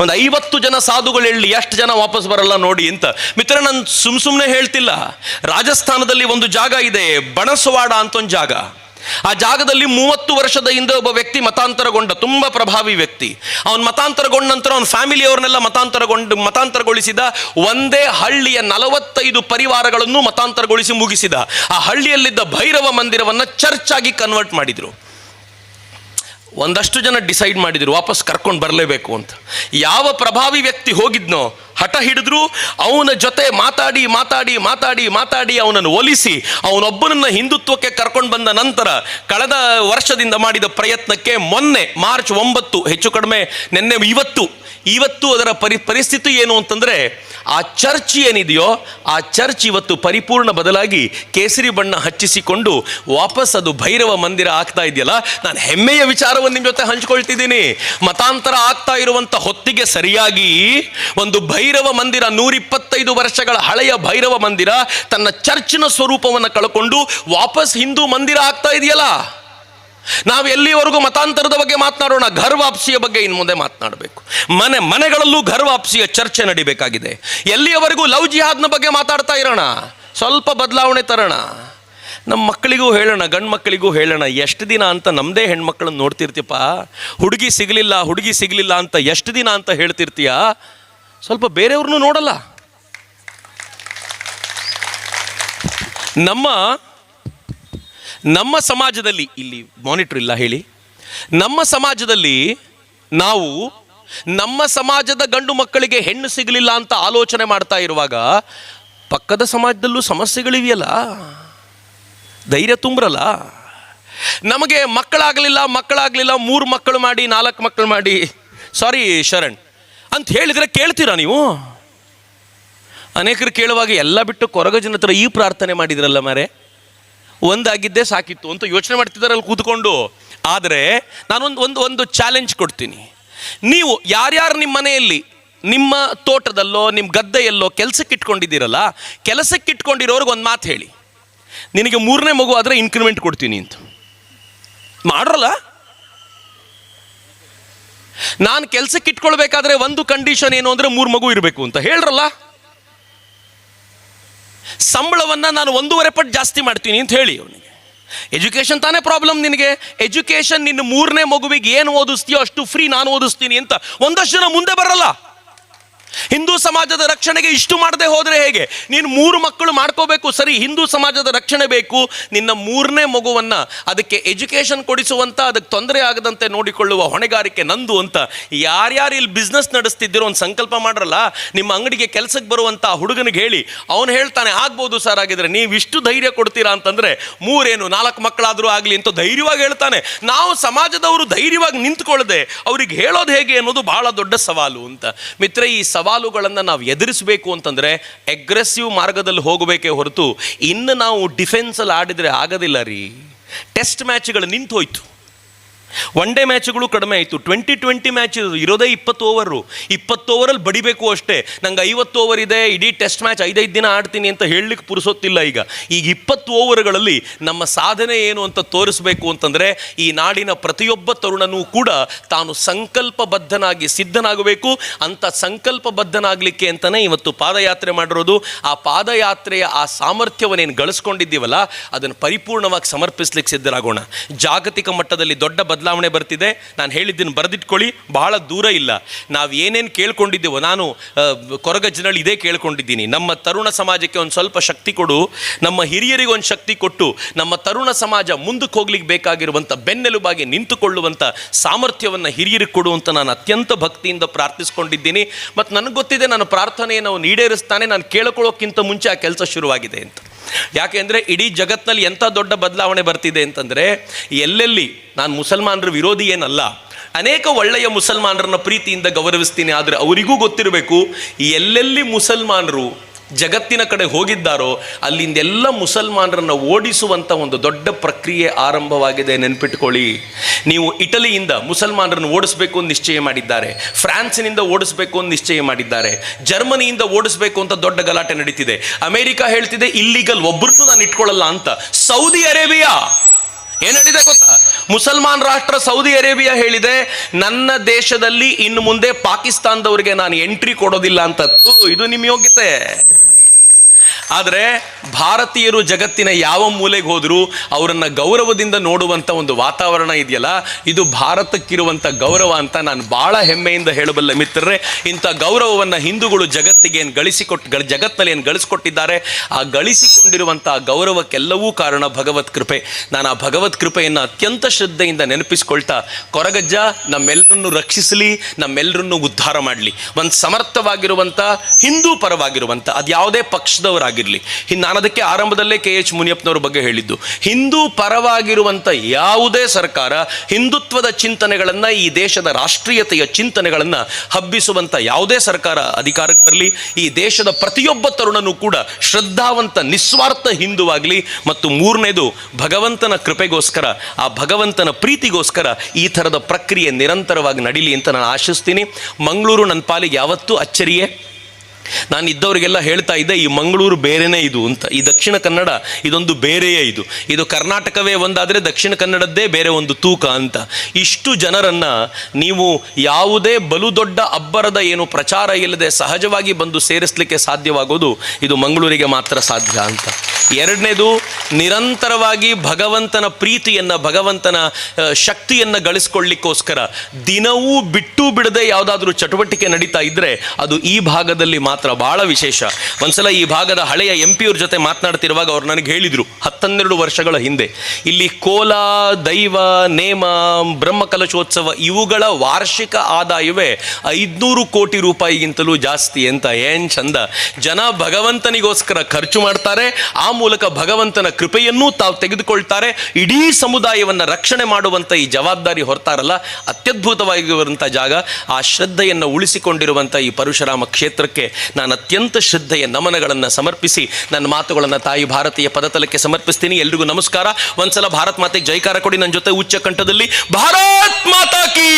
ಒಂದು ಐವತ್ತು ಜನ ಸಾಧುಗಳು ಹೇಳಿ ಎಷ್ಟು ಜನ ವಾಪಸ್ ಬರಲ್ಲ ನೋಡಿ ಅಂತ. ಮಿತ್ರ ನಾನು ಸುಮ್ ಸುಮ್ಮನೆ ಹೇಳ್ತಿಲ್ಲ. ರಾಜಸ್ಥಾನದಲ್ಲಿ ಒಂದು ಜಾಗ ಇದೆ, ಬಣಸವಾಡ ಅಂತ ಒಂದು ಜಾಗ. ಆ ಜಾಗದಲ್ಲಿ ಮೂವತ್ತು ವರ್ಷದ ಹಿಂದೆ ಒಬ್ಬ ವ್ಯಕ್ತಿ ಮತಾಂತರಗೊಂಡ, ತುಂಬಾ ಪ್ರಭಾವಿ ವ್ಯಕ್ತಿ. ಅವನ್ ಮತಾಂತರಗೊಂಡ ನಂತರ ಅವನ ಫ್ಯಾಮಿಲಿಯವ್ರನ್ನೆಲ್ಲ ಮತಾಂತರಗೊಂಡು, ಮತಾಂತರಗೊಳಿಸಿದ, ಒಂದೇ ಹಳ್ಳಿಯ ನಲವತ್ತೈದು ಪರಿವಾರಗಳನ್ನು ಮತಾಂತರಗೊಳಿಸಿ ಮುಗಿಸಿದ. ಆ ಹಳ್ಳಿಯಲ್ಲಿದ್ದ ಭೈರವ ಮಂದಿರವನ್ನ ಚರ್ಚ್ ಆಗಿ ಕನ್ವರ್ಟ್ ಮಾಡಿದ್ರು. ಒಂದಷ್ಟು ಜನ ಡಿಸೈಡ್ ಮಾಡಿದ್ರು ವಾಪಸ್ ಕರ್ಕೊಂಡು ಬರಲೇಬೇಕು ಅಂತ. ಯಾವ ಪ್ರಭಾವಿ ವ್ಯಕ್ತಿ ಹೋಗಿದ್ನೋ ಹಠ ಹಿಡಿದ್ರು, ಅವನ ಜೊತೆ ಮಾತಾಡಿ ಮಾತಾಡಿ ಮಾತಾಡಿ ಮಾತಾಡಿ ಅವನನ್ನು ಒಲಿಸಿ, ಅವನೊಬ್ಬನನ್ನ ಹಿಂದುತ್ವಕ್ಕೆ ಕರ್ಕೊಂಡು ಬಂದ ನಂತರ ಕಳೆದ ವರ್ಷದಿಂದ ಮಾಡಿದ ಪ್ರಯತ್ನಕ್ಕೆ ಮೊನ್ನೆ ಮಾರ್ಚ್ ಒಂಬತ್ತು, ಹೆಚ್ಚು ಕಡಿಮೆ ನಿನ್ನೆ ಇವತ್ತು ಇವತ್ತು ಅದರ ಪರಿ, ಪರಿಸ್ಥಿತಿ ಏನು ಅಂತಂದ್ರೆ, ಆ ಚರ್ಚ್ ಏನಿದೆಯೋ, ಆ ಚರ್ಚ್ ಇವತ್ತು ಪರಿಪೂರ್ಣ ಬದಲಾಗಿ ಕೇಸರಿ ಬಣ್ಣ ಹಚ್ಚಿಸಿಕೊಂಡು ವಾಪಸ್ ಅದು ಭೈರವ ಮಂದಿರ ಆಗ್ತಾ ಇದೆಯಲ್ಲ, ನಾನು ಹೆಮ್ಮೆಯ ವಿಚಾರವನ್ನು ನಿಮ್ಮ ಜೊತೆ ಹಂಚ್ಕೊಳ್ತಿದ್ದೀನಿ. ಮತಾಂತರ ಆಗ್ತಾ ಇರುವಂಥ ಹೊತ್ತಿಗೆ ಸರಿಯಾಗಿ ಒಂದು ಭೈರವ ಮಂದಿರ ನೂರಿಪ್ಪತ್ತೈದು ವರ್ಷಗಳ ಹಳೆಯ ಭೈರವ ಮಂದಿರ ತನ್ನ ಚರ್ಚಿನ ಸ್ವರೂಪವನ್ನು ಕಳ್ಕೊಂಡು ವಾಪಸ್ ಹಿಂದೂ ಮಂದಿರ ಆಗ್ತಾ ಇದೆಯಲ್ಲ? ನಾವು ಎಲ್ಲಿವರೆಗೂ ಮತಾಂತರದ ಬಗ್ಗೆ ಮಾತನಾಡೋಣ? ಘರ್ ವಾಪಸಿಯ ಬಗ್ಗೆ ಇನ್ನು ಮುಂದೆ ಮಾತನಾಡಬೇಕು. ಮನೆ, ಮನೆಗಳಲ್ಲೂ ಘರ್ ವಾಪಸಿಯ ಚರ್ಚೆ ನಡಿಬೇಕಾಗಿದೆ. ಎಲ್ಲಿಯವರೆಗೂ ಲವ್ ಜಿಹಾದ್ನ ಬಗ್ಗೆ ಮಾತಾಡ್ತಾ ಇರೋಣ? ಸ್ವಲ್ಪ ಬದಲಾವಣೆ ತರೋಣ. ನಮ್ಮ ಮಕ್ಕಳಿಗೂ ಹೇಳೋಣ, ಗಂಡು ಮಕ್ಕಳಿಗೂ ಹೇಳೋಣ, ಎಷ್ಟು ದಿನ ಅಂತ ನಮ್ಮದೇ ಹೆಣ್ಮಕ್ಳನ್ನ ನೋಡ್ತಿರ್ತೀಪ ಹುಡುಗಿ ಸಿಗಲಿಲ್ಲ ಹುಡುಗಿ ಸಿಗಲಿಲ್ಲ ಅಂತ ಎಷ್ಟು ದಿನ ಅಂತ ಹೇಳ್ತಿರ್ತೀಯ? ಸ್ವಲ್ಪ ಬೇರೆಯವ್ರನ್ನೂ ನೋಡಲ್ಲ. ನಮ್ಮ ನಮ್ಮ ಸಮಾಜದಲ್ಲಿ, ಇಲ್ಲಿ ಮಾನಿಟ್ರ್ ಇಲ್ಲ, ಹೇಳಿ. ನಮ್ಮ ಸಮಾಜದಲ್ಲಿ ನಾವು ನಮ್ಮ ಸಮಾಜದ ಗಂಡು ಮಕ್ಕಳಿಗೆ ಹೆಣ್ಣು ಸಿಗಲಿಲ್ಲ ಅಂತ ಆಲೋಚನೆ ಮಾಡ್ತಾ ಇರುವಾಗ ಪಕ್ಕದ ಸಮಾಜದಲ್ಲೂ ಸಮಸ್ಯೆಗಳಿವೆಯಲ್ಲ? ಧೈರ್ಯ ತುಂಬ್ರಲ್ಲ? ನಮಗೆ ಮಕ್ಕಳಾಗಲಿಲ್ಲ ಮಕ್ಕಳಾಗಲಿಲ್ಲ, ಮೂರು ಮಕ್ಕಳು ಮಾಡಿ, ನಾಲ್ಕು ಮಕ್ಕಳು ಮಾಡಿ. ಸಾರಿ ಶರಣ್. ಅಂತ ಹೇಳಿದರೆ ಕೇಳ್ತೀರಾ ನೀವು? ಅನೇಕರು ಕೇಳುವಾಗ ಎಲ್ಲ ಬಿಟ್ಟು ಕೊರಗಜನ ಹತ್ರ ಈ ಪ್ರಾರ್ಥನೆ ಮಾಡಿದ್ರಲ್ಲ ಮಾರೆ? ಒಂದಾಗಿದ್ದೇ ಸಾಕಿತ್ತು ಅಂತ ಯೋಚನೆ ಮಾಡ್ತಿದ್ದಾರಲ್ಲಿ ಕೂತ್ಕೊಂಡು. ಆದರೆ ನಾನೊಂದು, ಒಂದು ಒಂದು ಚಾಲೆಂಜ್ ಕೊಡ್ತೀನಿ. ನೀವು ಯಾರ್ಯಾರು ನಿಮ್ಮ ಮನೆಯಲ್ಲಿ ನಿಮ್ಮ ತೋಟದಲ್ಲೋ, ನಿಮ್ಮ ಗದ್ದೆಯಲ್ಲೋ ಕೆಲಸಕ್ಕೆ ಇಟ್ಕೊಂಡಿದ್ದೀರಲ್ಲ, ಕೆಲಸಕ್ಕೆ ಇಟ್ಕೊಂಡಿರೋರ್ಗೆ ಒಂದು ಮಾತು ಹೇಳಿ. ನಿನಗೆ ಮೂರನೇ ಮಗು ಆದರೆ ಇನ್ಕ್ರಿಮೆಂಟ್ ಕೊಡ್ತೀನಿ ಅಂತ. ಮಾಡ್ರಲ್ಲ? ನಾನು ಕೆಲಸಕ್ಕೆ ಇಟ್ಕೊಳ್ಬೇಕಾದ್ರೆ ಒಂದು ಕಂಡೀಷನ್ ಏನು ಅಂದರೆ ಮೂರು ಮಗು ಇರಬೇಕು ಅಂತ. ಹೇಳ್ರಲ್ಲ? ಸಂಬಳವನ್ನು ನಾನು ಒಂದೂವರೆ ಪಟ್ಟು ಜಾಸ್ತಿ ಮಾಡ್ತೀನಿ ಅಂತ ಹೇಳಿ ಅವನಿಗೆ. ಎಜುಕೇಷನ್ ತಾನೇ ಪ್ರಾಬ್ಲಮ್ ನಿನಗೆ? ಎಜುಕೇಷನ್ ನಿನ್ನ ಮೂರನೇ ಮಗುವಿಗೆ ಏನು ಓದಿಸ್ತೀಯೋ ಅಷ್ಟು ಫ್ರೀ ನಾನು ಓದಿಸ್ತೀನಿ ಅಂತ. ಒಂದಷ್ಟು ಜನ ಮುಂದೆ ಬರಲ್ಲ. ಹಿಂದೂ ಸಮಾಜದ ರಕ್ಷಣೆಗೆ ಇಷ್ಟು ಮಾಡದೆ ಹೋದರೆ ಹೇಗೆ? ನೀನು ಮೂರು ಮಕ್ಕಳು ಮಾಡ್ಕೋಬೇಕು, ಸರಿ, ಹಿಂದೂ ಸಮಾಜದ ರಕ್ಷಣೆ ಬೇಕು, ನಿನ್ನ ಮೂರನೇ ಮಗುವನ್ನ ಅದಕ್ಕೆ ಎಜುಕೇಷನ್ ಕೊಡಿಸುವಂತ, ಅದಕ್ಕೆ ತೊಂದರೆ ಆಗದಂತೆ ನೋಡಿಕೊಳ್ಳುವ ಹೊಣೆಗಾರಿಕೆ ನಂದು ಅಂತ ಯಾರ್ಯಾರು ಇಲ್ಲಿ ಬಿಸ್ನೆಸ್ ನಡೆಸ್ತಿದ್ದೀರೋ ಒಂದು ಸಂಕಲ್ಪ ಮಾಡ್ರಲ್ಲ, ನಿಮ್ಮ ಅಂಗಡಿಗೆ ಕೆಲಸಕ್ಕೆ ಬರುವಂಥ ಹುಡುಗನಿಗೆ ಹೇಳಿ. ಅವನು ಹೇಳ್ತಾನೆ, ಆಗ್ಬೋದು ಸರ್ ಆಗಿದ್ರೆ ನೀವು ಇಷ್ಟು ಧೈರ್ಯ ಕೊಡ್ತೀರಾ ಅಂತಂದ್ರೆ ಮೂರೇನು, ನಾಲ್ಕು ಮಕ್ಕಳಾದರೂ ಆಗಲಿ ಅಂತ ಧೈರ್ಯವಾಗಿ ಹೇಳ್ತಾನೆ. ನಾವು ಸಮಾಜದವರು ಧೈರ್ಯವಾಗಿ ನಿಂತ್ಕೊಳ್ಳದೆ ಅವ್ರಿಗೆ ಹೇಳೋದು ಹೇಗೆ ಅನ್ನೋದು ಬಹಳ ದೊಡ್ಡ ಸವಾಲು ಅಂತ. ಮಿತ್ರ, ಈ ಸವಾಲುಗಳನ್ನು ನಾವು ಎದುರಿಸಬೇಕು ಅಂತಂದರೆ ಅಗ್ರೆಸಿವ್ ಮಾರ್ಗದಲ್ಲಿ ಹೋಗಬೇಕೇ ಹೊರತು ಇನ್ನು ನಾವು ಡಿಫೆನ್ಸಲ್ಲಿ ಆಡಿದರೆ ಆಗೋದಿಲ್ಲ ರೀ. ಟೆಸ್ಟ್ ಮ್ಯಾಚ್ಗಳು ನಿಂತು ಹೋಯ್ತು ಒನ್ ಡೇ ಮ್ಯಾಚ್ಗಳು ಕಡಿಮೆ ಆಯಿತು. ಟ್ವೆಂಟಿ ಟ್ವೆಂಟಿ ಮ್ಯಾಚ್ ಇರೋದೇ ಇಪ್ಪತ್ತು ಓವರು ಇಪ್ಪತ್ತು ಓವರಲ್ಲಿ ಬಡಿಬೇಕು ಅಷ್ಟೇ. ನಂಗೆ ಐವತ್ತು ಓವರ್ ಇದೆ, ಇಡೀ ಟೆಸ್ಟ್ ಮ್ಯಾಚ್ ಐದೈದು ದಿನ ಆಡ್ತೀನಿ ಅಂತ ಹೇಳಲಿಕ್ಕೆ ಪುರುಸೊತ್ತಿಲ್ಲ ಈಗ. ಈಗ ಇಪ್ಪತ್ತು ಓವರ್ಗಳಲ್ಲಿ ನಮ್ಮ ಸಾಧನೆ ಏನು ಅಂತ ತೋರಿಸ್ಬೇಕು ಅಂತಂದರೆ, ಈ ನಾಡಿನ ಪ್ರತಿಯೊಬ್ಬ ತರುಣನೂ ಕೂಡ ತಾನು ಸಂಕಲ್ಪಬದ್ಧನಾಗಿ ಸಿದ್ಧನಾಗಬೇಕು. ಅಂತ ಸಂಕಲ್ಪಬದ್ಧನಾಗಲಿಕ್ಕೆ ಅಂತಲೇ ಇವತ್ತು ಪಾದಯಾತ್ರೆ ಮಾಡಿರೋದು. ಆ ಪಾದಯಾತ್ರೆಯ ಆ ಸಾಮರ್ಥ್ಯವನ್ನೇನು ಗಳಿಸ್ಕೊಂಡಿದ್ದೀವಲ್ಲ, ಅದನ್ನು ಪರಿಪೂರ್ಣವಾಗಿ ಸಮರ್ಪಿಸ್ಲಿಕ್ಕೆ ಸಿದ್ಧರಾಗೋಣ. ಜಾಗತಿಕ ಮಟ್ಟದಲ್ಲಿ ದೊಡ್ಡ ಬದಲಾವಣೆ ಬರ್ತಿದೆ. ನಾನು ಹೇಳಿದ್ದನ್ನು ಬರೆದಿಟ್ಕೊಳ್ಳಿ, ಬಹಳ ದೂರ ಇಲ್ಲ. ನಾವು ಏನೇನು ಕೇಳ್ಕೊಂಡಿದ್ದೇವೋ, ನಾನು ಕೊರಗಜ್ಜನಲ್ಲಿ ಇದೇ ಕೇಳ್ಕೊಂಡಿದ್ದೀನಿ. ನಮ್ಮ ತರುಣ ಸಮಾಜಕ್ಕೆ ಒಂದು ಸ್ವಲ್ಪ ಶಕ್ತಿ ಕೊಡು. ನಮ್ಮ ಹಿರಿಯರಿಗೆ ಒಂದು ಶಕ್ತಿ ಕೊಟ್ಟು, ನಮ್ಮ ತರುಣ ಸಮಾಜ ಮುಂದಕ್ಕೆ ಹೋಗ್ಲಿಕ್ಕೆ ಬೇಕಾಗಿರುವಂಥ ಬೆನ್ನೆಲುಬಾಗಿ ನಿಂತುಕೊಳ್ಳುವಂಥ ಸಾಮರ್ಥ್ಯವನ್ನು ಹಿರಿಯರಿಗೆ ಕೊಡು ಅಂತ ನಾನು ಅತ್ಯಂತ ಭಕ್ತಿಯಿಂದ ಪ್ರಾರ್ಥಿಸ್ಕೊಂಡಿದ್ದೀನಿ. ಮತ್ತು ನನಗೆ ಗೊತ್ತಿದೆ ನನ್ನ ಪ್ರಾರ್ಥನೆಯನ್ನು ಅವನು ಈಡೇರಿಸ್ತಾನೆ, ನಾನು ಕೇಳ್ಕೊಳ್ಳೋಕ್ಕಿಂತ ಮುಂಚೆ ಆ ಕೆಲಸ ಶುರುವಾಗಿದೆ ಅಂತ. ಯಾಕೆಂದರೆ ಇಡೀ ಜಗತ್ತಿನಲ್ಲಿ ಎಂಥ ದೊಡ್ಡ ಬದಲಾವಣೆ ಬರ್ತಿದೆ ಅಂತಂದರೆ, ಎಲ್ಲೆಲ್ಲಿ ನಾನು ಮುಸಲ್ಮಾನರ ವಿರೋಧಿ ಏನಲ್ಲ, ಅನೇಕ ಒಳ್ಳೆಯ ಮುಸಲ್ಮಾನರನ್ನ ಪ್ರೀತಿಯಿಂದ ಗೌರವಿಸ್ತೀನಿ ಆದರೆ ಅವರಿಗೂ ಗೊತ್ತಿರಬೇಕು, ಎಲ್ಲೆಲ್ಲಿ ಮುಸಲ್ಮಾನರು ಜಗತ್ತಿನ ಕಡೆ ಹೋಗಿದ್ದಾರೋ, ಅಲ್ಲಿಂದೆಲ್ಲ ಮುಸಲ್ಮಾನರನ್ನು ಓಡಿಸುವಂಥ ಒಂದು ದೊಡ್ಡ ಪ್ರಕ್ರಿಯೆ ಆರಂಭವಾಗಿದೆ, ನೆನ್ಪಿಟ್ಕೊಳ್ಳಿ. ನೀವು ಇಟಲಿಯಿಂದ ಮುಸಲ್ಮಾನರನ್ನು ಓಡಿಸ್ಬೇಕು ಅಂತ ನಿಶ್ಚಯ ಮಾಡಿದ್ದಾರೆ, ಫ್ರಾನ್ಸಿನಿಂದ ಓಡಿಸ್ಬೇಕು ಅಂತ ನಿಶ್ಚಯ ಮಾಡಿದ್ದಾರೆ, ಜರ್ಮನಿಯಿಂದ ಓಡಿಸ್ಬೇಕು ಅಂತ ದೊಡ್ಡ ಗಲಾಟೆ ನಡೀತಿದೆ. ಅಮೆರಿಕ ಹೇಳ್ತಿದೆ ಇಲ್ಲಿಗಲ್ ಒಬ್ಬರನ್ನು ನಾನು ಇಟ್ಕೊಳ್ಳಲ್ಲ ಅಂತ. ಸೌದಿ ಅರೇಬಿಯಾ, ಏನ್ ಹೇಳಿದೆ ಗೊತ್ತಾ? ಮುಸಲ್ಮಾನ್ ರಾಷ್ಟ್ರ ಸೌದಿ ಅರೇಬಿಯಾ ಹೇಳಿದೆ, ನನ್ನ ದೇಶದಲ್ಲಿ ಇನ್ನು ಮುಂದೆ ಪಾಕಿಸ್ತಾನದವರಿಗೆ ನಾನು ಎಂಟ್ರಿ ಕೊಡೋದಿಲ್ಲ ಅಂತ ಇದು ನಿಮ್ಮ ಯೋಗ್ಯತೆ. ಆದರೆ ಭಾರತೀಯರು ಜಗತ್ತಿನ ಯಾವ ಮೂಲೆಗೆ ಹೋದರೂ ಅವರನ್ನು ಗೌರವದಿಂದ ನೋಡುವಂಥ ಒಂದು ವಾತಾವರಣ ಇದೆಯಲ್ಲ, ಇದು ಭಾರತಕ್ಕಿರುವಂಥ ಗೌರವ ಅಂತ ನಾನು ಭಾಳ ಹೆಮ್ಮೆಯಿಂದ ಹೇಳಬಲ್ಲ ಮಿತ್ರರೇ. ಇಂಥ ಗೌರವವನ್ನು ಹಿಂದೂಗಳು ಜಗತ್ತಿಗೆ ಏನು ಗಳಿಸಿಕೊಟ್ಟು ಗಳ ಜಗತ್ತಿನಲ್ಲಿ ಏನು ಗಳಿಸಿಕೊಟ್ಟಿದ್ದಾರೆ, ಆ ಗಳಿಸಿಕೊಂಡಿರುವಂಥ ಗೌರವಕ್ಕೆಲ್ಲವೂ ಕಾರಣ ಭಗವತ್ ಕೃಪೆ. ನಾನು ಆ ಭಗವತ್ ಕೃಪೆಯನ್ನು ಅತ್ಯಂತ ಶ್ರದ್ಧೆಯಿಂದ ನೆನಪಿಸ್ಕೊಳ್ತಾ, ಕೊರಗಜ್ಜ, ನಮ್ಮೆಲ್ಲರನ್ನು ರಕ್ಷಿಸಲಿ, ನಮ್ಮೆಲ್ಲರನ್ನು ಉದ್ಧಾರ ಮಾಡಲಿ. ಒಂದು ಸಮರ್ಥವಾಗಿರುವಂಥ ಹಿಂದೂ ಪರವಾಗಿರುವಂಥ ಅದು ಯಾವುದೇ ಪಕ್ಷದವರಾಗಿರಲಿ ನಾನು ಅದಕ್ಕೆ ಆರಂಭದಲ್ಲೇ ಕೆ ಎಚ್ ಮುನಿಯಪ್ಪನವ್ರ ಬಗ್ಗೆ ಹೇಳಿದ್ದು. ಹಿಂದೂ ಪರವಾಗಿರುವಂಥ ಯಾವುದೇ ಸರ್ಕಾರ ಹಿಂದುತ್ವದ ಚಿಂತನೆಗಳನ್ನು ಈ ದೇಶದ ರಾಷ್ಟ್ರೀಯತೆಯ ಚಿಂತನೆಗಳನ್ನು ಹಬ್ಬಿಸುವಂಥ ಯಾವುದೇ ಸರ್ಕಾರ ಅಧಿಕಾರಕ್ಕೆ ಬರಲಿ, ಈ ದೇಶದ ಪ್ರತಿಯೊಬ್ಬ ತರುಣನೂ ಕೂಡ ಶ್ರದ್ಧಾವಂತ, ನಿಸ್ವಾರ್ಥ ಹಿಂದುವಾಗಲಿ ಮತ್ತು ಮೂರನೇದು ಭಗವಂತನ ಕೃಪೆಗೋಸ್ಕರ, ಆ ಭಗವಂತನ ಪ್ರೀತಿಗೋಸ್ಕರ ಈ ಥರದ ಪ್ರಕ್ರಿಯೆ ನಿರಂತರವಾಗಿ ನಡೀಲಿ ಅಂತ ನಾನು ಆಶಿಸ್ತೀನಿ. ಮಂಗಳೂರು ನನ್ನ ಪಾಲಿಗೆ ಯಾವತ್ತೂ ಅಚ್ಚರಿಯೇ. ನಾನು ಇದ್ದವರಿಗೆಲ್ಲ ಹೇಳ್ತಾ ಇದ್ದೆ, ಈ ಮಂಗಳೂರು ಬೇರೆನೇ ಇದು ಅಂತ. ಈ ದಕ್ಷಿಣ ಕನ್ನಡ ಇದೊಂದು ಬೇರೆಯೇ ಇದು. ಇದು ಕರ್ನಾಟಕವೇ ಒಂದಾದರೆ ದಕ್ಷಿಣ ಕನ್ನಡದ್ದೇ ಬೇರೆ ಒಂದು ತೂಕ ಅಂತ. ಇಷ್ಟು ಜನರನ್ನು ನೀವು ಯಾವುದೇ ಬಲು ದೊಡ್ಡ ಅಬ್ಬರದ ಏನು ಪ್ರಚಾರ ಇಲ್ಲದೆ ಸಹಜವಾಗಿ ಬಂದು ಸೇರಿಸಲಿಕ್ಕೆ ಸಾಧ್ಯವಾಗೋದು ಇದು ಮಂಗಳೂರಿಗೆ ಮಾತ್ರ ಸಾಧ್ಯ ಅಂತ. ಎರಡನೇದು ನಿರಂತರವಾಗಿ ಭಗವಂತನ ಪ್ರೀತಿಯನ್ನ, ಭಗವಂತನ ಶಕ್ತಿಯನ್ನು ಗಳಿಸ್ಕೊಳ್ಳಿಕ್ಕೋಸ್ಕರ ದಿನವೂ ಬಿಟ್ಟು ಬಿಡದೆ ಯಾವುದಾದ್ರೂ ಚಟುವಟಿಕೆ ನಡೀತಾ ಇದ್ದರೆ ಅದು ಈ ಭಾಗದಲ್ಲಿ ಮಾತ್ರ ಭಾಳ ವಿಶೇಷ. ಒಂದ್ಸಲ ಈ ಭಾಗದ ಹಳೆಯ ಎಂ ಪಿಯವ್ರ ಜೊತೆ ಮಾತನಾಡ್ತಿರುವಾಗ ಅವ್ರು ನನಗೆ ಹೇಳಿದರು ಹತ್ತನ್ನೆರಡು ವರ್ಷಗಳ ಹಿಂದೆ, ಇಲ್ಲಿ ಕೋಲ, ದೈವ, ನೇಮ, ಬ್ರಹ್ಮಕಲಶೋತ್ಸವ ಇವುಗಳ ವಾರ್ಷಿಕ ಆದಾಯವೇ ಐದ್ನೂರು ಕೋಟಿ ರೂಪಾಯಿಗಿಂತಲೂ ಜಾಸ್ತಿ ಅಂತ ಏನ್ ಚಂದ. ಜನ ಭಗವಂತನಿಗೋಸ್ಕರ ಖರ್ಚು ಮಾಡ್ತಾರೆ, ಆ ಮೂಲಕ ಭಗವಂತನ ಕೃಪೆಯನ್ನೂ ತಾವು ತೆಗೆದುಕೊಳ್ತಾರೆ. ಇಡೀ ಸಮುದಾಯವನ್ನ ರಕ್ಷಣೆ ಮಾಡುವಂತ ಈ ಜವಾಬ್ದಾರಿ ಹೊರ್ತಾರಲ್ಲ ಅತ್ಯದ್ಭುತವಾಗಿರುವಂಥ ಜಾಗ, ಆ ಶ್ರದ್ಧೆಯನ್ನು ಉಳಿಸಿಕೊಂಡಿರುವಂಥ ಈ ಪರಶುರಾಮ ಕ್ಷೇತ್ರಕ್ಕೆ ನಾನು ಅತ್ಯಂತ ಶ್ರದ್ಧೆಯ ನಮನಗಳನ್ನು ಸಮರ್ಪಿಸಿ, ನನ್ನ ಮಾತುಗಳನ್ನು ತಾಯಿ ಭಾರತೀಯ ಪದತಲಕ್ಕೆ ಸಮರ್ಪಿಸ್ತೀನಿ. ಎಲ್ರಿಗೂ ನಮಸ್ಕಾರ. ಒಂದ್ಸಲ ಭಾರತ್ ಮಾತೆಗೆ ಜೈಕಾರ ಕೊಡಿ ನನ್ನ ಜೊತೆ ಉಚ್ಚ ಕಂಠದಲ್ಲಿ ಭಾರತ್ ಮಾತಾ ಕೀ!